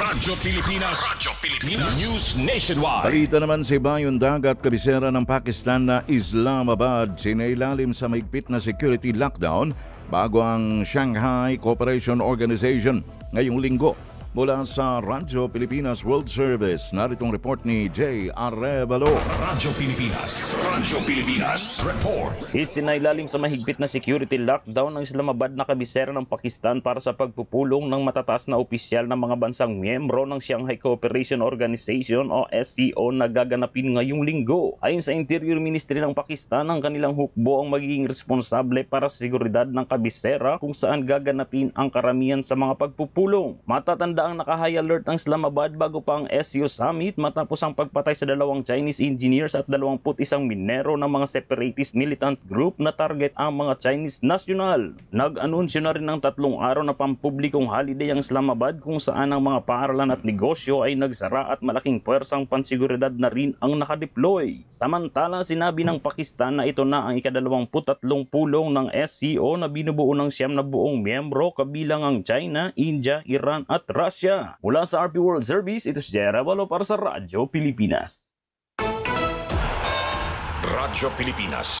Radyo Pilipinas. Radyo Pilipinas. News Nationwide. Balita naman sa ibayong dagat kabisera ng Pakistan na Islamabad sinailalim sa mahigpit na security lockdown bago ang Shanghai Cooperation Organization ngayong linggo. Mula sa Radyo Pilipinas World Service, naritong report ni J. Arevalo. Radyo Pilipinas. Radyo Pilipinas. Report. Isinailalim sa mahigpit na security lockdown ng Islamabad na kabisera ng Pakistan para sa pagpupulong ng matataas na opisyal ng mga bansang miyembro ng Shanghai Cooperation Organization o SCO na gaganapin ngayong linggo. Ayon sa Interior Ministry ng Pakistan, ang kanilang hukbo ang magiging responsable para sa seguridad ng kabisera kung saan gaganapin ang karamihan sa mga pagpupulong. Matatanda ang naka-high alert ang Islamabad bago pa ang SCO Summit matapos ang pagpatay sa dalawang Chinese engineers at 21 minero ng mga separatist militant group na target ang mga Chinese national. Nag-anunsyo na rin ng tatlong araw na pampublikong holiday ang Islamabad kung saan ang mga paaralan at negosyo ay nagsara at malaking pwersang pansiguridad na rin ang nakadeploy. Samantala, sinabi ng Pakistan na ito na ang ikadalawamputatlong pulong ng SCO na binubuo ng siyam na buong miyembro kabilang ang China, India, Iran at Russia. Mula sa RP World Service, ito si Jera Valo para sa Radyo Pilipinas. Radyo Pilipinas.